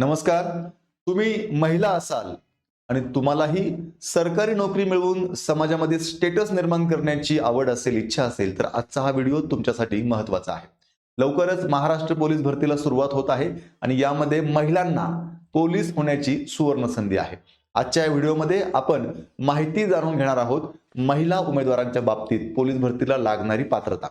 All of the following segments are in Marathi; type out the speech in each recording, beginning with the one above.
नमस्कार. तुम्ही महिला असाल आणि तुम्हालाही सरकारी नोकरी मिळवून समाजामध्ये स्टेटस निर्माण करण्याची आवड असेल इच्छा असेल तर आजचा हा व्हिडिओ तुमच्यासाठी महत्त्वाचा आहे. लवकरच महाराष्ट्र पोलीस भरतीला सुरुवात होत आहे आणि यामध्ये महिलांना पोलीस होण्याची सुवर्ण संधी आहे. आजच्या या व्हिडिओमध्ये आपण माहिती जाणून घेणार आहोत महिला उमेदवारांच्या बाबतीत पोलीस भरतीला लागणारी पात्रता.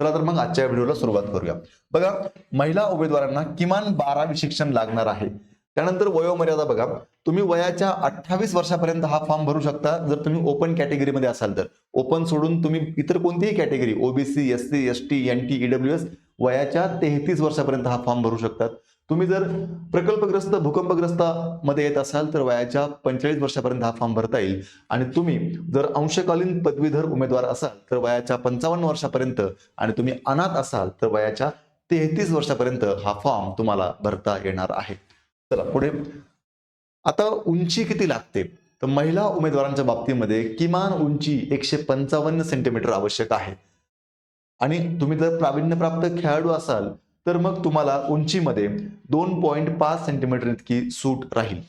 चला तर मग आजच्या व्हिडिओला सुरुवात करूया. बघा महिला उमेदवारांना किमान बारावी शिक्षण लागणार आहे. त्यानंतर वयोमर्यादा बघा. तुम्ही वयाच्या अठ्ठावीस वर्षापर्यंत हा फॉर्म भरू शकता. जर तुम्ही ओपन कॅटेगरीमध्ये असाल तर. ओपन सोडून तुम्ही इतर कोणतीही category OBC S C S T N T E W S वयाच्या तेहतीस वर्षापर्यंत हा फॉर्म भरू शकतात. तुम्ही जर प्रकल्पग्रस्त भूकंपग्रस्त मध्ये येत असाल तर वयाच्या पंचेचाळीस वर्षापर्यंत हा फॉर्म भरता येईल. आणि तुम्ही जर अंशकालीन पदवीधर उमेदवार असाल तर वयाच्या पंचावन्न वर्षापर्यंत आणि तुम्ही अनाथ असाल तर वयाच्या तेहतीस वर्षापर्यंत हा फॉर्म तुम्हाला भरता येणार आहे. चला पुढे. आता उंची किती लागते? तर महिला उमेदवारांच्या बाबतीमध्ये किमान उंची एकशे पंचावन्न सेंटीमीटर आवश्यक आहे. आणि तुम्ही जर प्रावीण्यप्राप्त खेळाडू असाल तर मग तुम्हाला उंचीमध्ये दोन पॉईंट पाच सेंटीमीटर इतकी सूट राहील.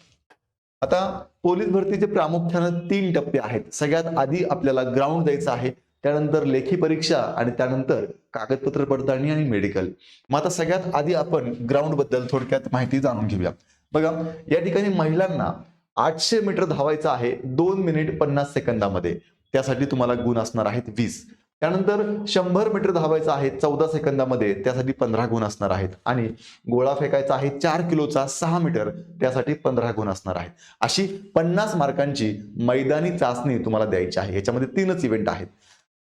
आता पोलीस भरतीचे प्रामुख्यानं तीन टप्पे आहेत. सगळ्यात आधी आपल्याला ग्राउंड द्यायचं आहे त्यानंतर लेखी परीक्षा आणि त्यानंतर कागदपत्र पडताळणी आणि मेडिकल मग आता सगळ्यात आधी आपण ग्राउंडबद्दल थोडक्यात माहिती जाणून घेऊया. बघा या ठिकाणी महिलांना आठशे मीटर धावायचं आहे दोन मिनिट पन्नास सेकंदामध्ये. त्यासाठी तुम्हाला गुण असणार आहेत वीस. त्यानंतर शंभर मीटर धावायचं आहे चौदा सेकंदामध्ये त्यासाठी पंधरा गुण असणार आहेत. आणि गोळा फेकायचा आहे चार किलोचा सहा मीटर त्यासाठी पंधरा गुण असणार आहेत. अशी पन्नास मार्कांची मैदानी चाचणी तुम्हाला द्यायची आहे. याच्यामध्ये तीनच इव्हेंट आहेत.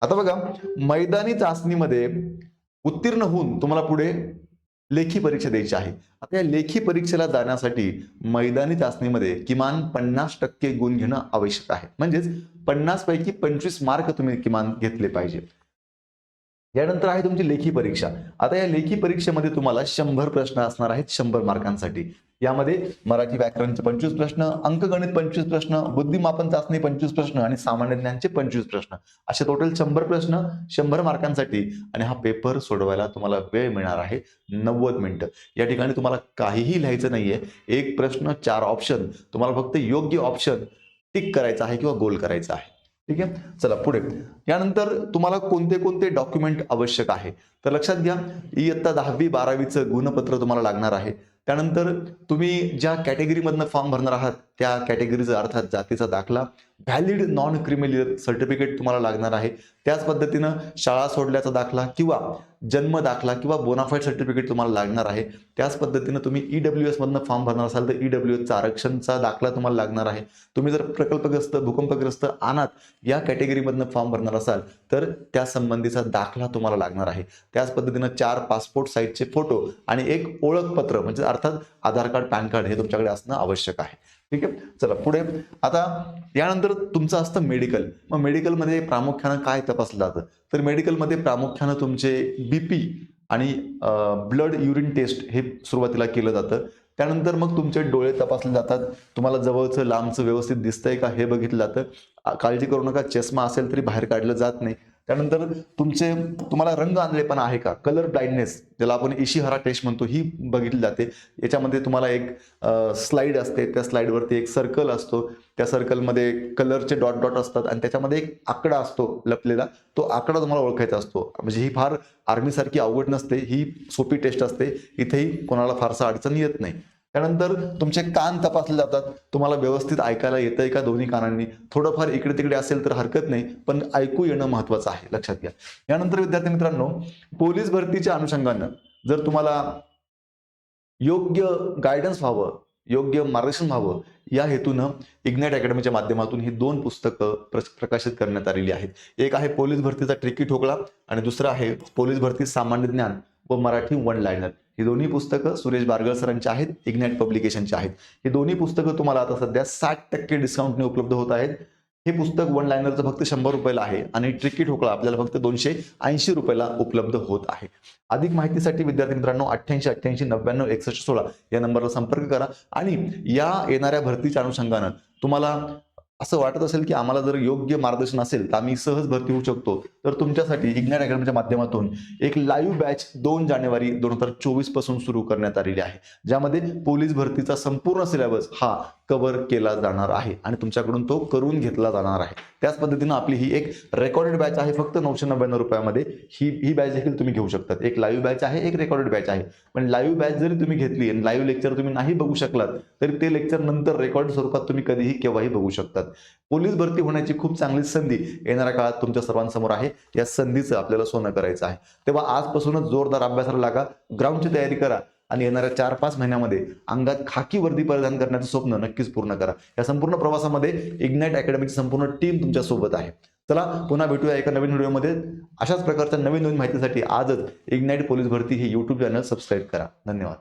आता बघा मैदानी चाचणीमध्ये उत्तीर्ण होऊन तुम्हाला पुढे लेखी परीक्षा द्यायची आहे. आता या लेखी परीक्षेला जाण्यासाठी मैदानी चाचणीमध्ये किमान पन्नास टक्के गुण घेणं आवश्यक आहे. म्हणजेच पन्नास पैकी पंचवीस मार्क तुम्ही किमान घेतले पाहिजे. यानंतर आहे तुमची लेखी परीक्षा. आता या लेखी परीक्षेमध्ये तुम्हाला शंभर प्रश्न असणार आहेत शंभर मार्कांसाठी यामध्ये मराठी व्याकरणचे पंचवीस प्रश्न अंकगणित पंचवीस प्रश्न बुद्धिमापन चाचणी पंचवीस प्रश्न आणि सामान्य ज्ञानचे पंचवीस प्रश्न. असे टोटल शंभर प्रश्न शंभर मार्कांसाठी. आणि हा पेपर सोडवायला तुम्हाला वेळ मिळणार आहे नव्वद मिनिटं. या ठिकाणी तुम्हाला काहीही लिहायचं नाहीये. एक प्रश्न चार ऑप्शन तुम्हाला फक्त योग्य ऑप्शन टिक करायचा आहे किंवा गोल करायचा आहे. ठीक आहे? चला पुढे. यानंतर तुम्हाला कोणते कोणते डॉक्युमेंट आवश्यक आहे? तर लक्षात घ्या इयत्ता दहावी बारावीचं गुणपत्र तुम्हाला लागणार आहे. त्यानंतर तुम्ही ज्या कॅटेगरीमधनं फॉर्म भरणार आहात त्या कॅटेगरीचा अर्थात जातीचा दाखला व्हॅलिड नॉन क्रिमिलियर सर्टिफिकेट तुम्हाला लागणार आहे. त्याच पद्धतीनं शाळा सोडल्याचा दाखला किंवा जन्म दाखला किंवा बोनाफाईड सर्टिफिकेट तुम्हाला लागणार आहे. त्याच पद्धतीनं तुम्ही ई डब्ल्यू एसमधनं फॉर्म भरणार असाल तर ई डब्ल्यू एसचा आरक्षणचा दाखला तुम्हाला लागणार आहे. तुम्ही जर प्रकल्पग्रस्त भूकंपग्रस्त अनाथ या कॅटेगरीमधनं फॉर्म भरणार असाल तर त्या संबंधीचा दाखला तुम्हाला लागणार आहे. त्याच पद्धतीनं चार पासपोर्ट साईजचे फोटो आणि एक ओळखपत्र म्हणजे अर्थात आधार कार्ड पॅन कार्ड हे तुमच्याकडे असणं आवश्यक आहे. ठीक आहे? चला पुढे. आता यानंतर तुमचं असतं मेडिकल मग मेडिकलमध्ये प्रामुख्यानं काय तपासलं जातं? तर मेडिकलमध्ये प्रामुख्यानं तुमचे बीपी आणि ब्लड युरिन टेस्ट हे सुरुवातीला केलं जातं. त्यानंतर मग तुमचे डोळे तपासले जातात. तुम्हाला जवळचं लांबचं व्यवस्थित दिसतंय का हे बघितलं जातं. काळजी करू नका. चष्मा असेल तरी बाहेर काढलं जात नाही. त्यानंतर तुमचे तुम्हाला रंग आंधळेपणा आहे का? कलर ब्लाइंडनेस ज्याला आपण इशिहरा टेस्ट म्हणतो ही बघितली जाते. याच्यामध्ये तुम्हाला एक स्लाइड असते. त्या स्लाइडवरती एक सर्कल असतो. त्या सर्कलमध्ये कलरचे डॉट डॉट असतात आणि त्याच्यामध्ये एक आकडा असतो लपलेला. तो आकडा तुम्हाला ओळखायचा असतो. म्हणजे ही फार आर्मीसारखी अवघड नसते. ही सोपी टेस्ट असते. इथेही कोणाला फारसा अडचण येत नाही. त्यानंतर तुमचे कान तपासले जातात. तुम्हाला व्यवस्थित ऐकायला येतंय का दोन्ही कानांनी? थोडंफार इकडे तिकडे असेल तर हरकत नाही पण ऐकू येणं महत्वाचं आहे लक्षात घ्या. यानंतर विद्यार्थी मित्रांनो पोलीस भरतीच्या अनुषंगानं जर तुम्हाला योग्य गायडन्स व्हावं योग्य मार्गदर्शन व्हावं या हेतूनं इग्नाइट अकॅडमीच्या माध्यमातून ही दोन पुस्तकं प्र- प्रकाशित करण्यात आलेली आहेत. एक आहे पोलीस भरतीचा ट्रिकी ठोकळा आणि दुसरं आहे पोलीस भरती सामान्य ज्ञान. व मराठी वन लायनर ही दोन्ही पुस्तकं सुरेश बारगळ सरांची आहेत इग्नॅट पब्लिकेशनची आहेत. ही दोन्ही पुस्तकं तुम्हाला आता सध्या साठ टक्के डिस्काउंटने उपलब्ध होत आहेत. हे पुस्तक वन लायनरचं फक्त शंभर रुपयाला आहे आणि ट्रिकी ठोकळा आपल्याला फक्त दोनशे ऐंशी रुपयाला उपलब्ध होत आहे. अधिक माहितीसाठी विद्यार्थी मित्रांनो अठ्ठ्याऐंशी अठ्ठ्याऐंशी नव्याण्णव एकसष्ट सोळा या नंबरला संपर्क करा. आणि या येणाऱ्या भरतीच्या अनुषंगानं तुम्हाला असं वाटत असेल की आम्हाला जर योग्य मार्गदर्शन असेल तर आम्ही सहज भरती होऊ शकतो. तर तुमच्यासाठी इग्नॅट अकॅडमीच्या माध्यमातून एक लाईव्ह बॅच दोन जानेवारी दोन हजार चोवीसपासून सुरू करण्यात आलेली आहे. ज्यामध्ये पोलीस भरतीचा संपूर्ण सिलेबस हा कव्हर केला जाणार आहे आणि तुमच्याकडून तो करून घेतला जाणार आहे. त्याच पद्धतीनं आपली ही एक रेकॉर्डेड बॅच आहे फक्त नऊशे नव्याण्णव रुपयामध्ये. ही ही बॅच देखील तुम्ही घेऊ शकतात. एक लाईव्ह बॅच आहे एक रेकॉर्डेड बॅच आहे. पण लाईव्ह बॅच जरी तुम्ही घेतली आणि लाईव्ह लेक्चर तुम्ही नाही बघू शकलात तरी ते लेक्चर नंतर रेकॉर्ड स्वरूपात तुम्ही कधीही केव्हाही बघू शकतात. पोलीस भरती होण्याची खूप चांगली संधी येणाऱ्या काळात तुमच्या सर्वांसमोर आहे. या संधीचं आपल्याला सोनं करायचं आहे. तेव्हा आजपासूनच जोरदार अभ्यासाला लागा. ग्राउंडची तयारी करा. आणि येणाऱ्या चार पाच महिन्यामध्ये अंगात खाकी वर्दी परिधान करण्याचं स्वप्न नक्कीच पूर्ण करा. या संपूर्ण प्रवासामध्ये इग्नाइट अकॅडमीची संपूर्ण टीम तुमच्यासोबत आहे. चला पुन्हा भेटूया एका नवीन व्हिडिओमध्ये अशाच प्रकारच्या नवीन नवीन माहितीसाठी आजच इग्नाइट पोलीस भरती हे यूट्यूब चॅनल सबस्क्राईब करा. धन्यवाद.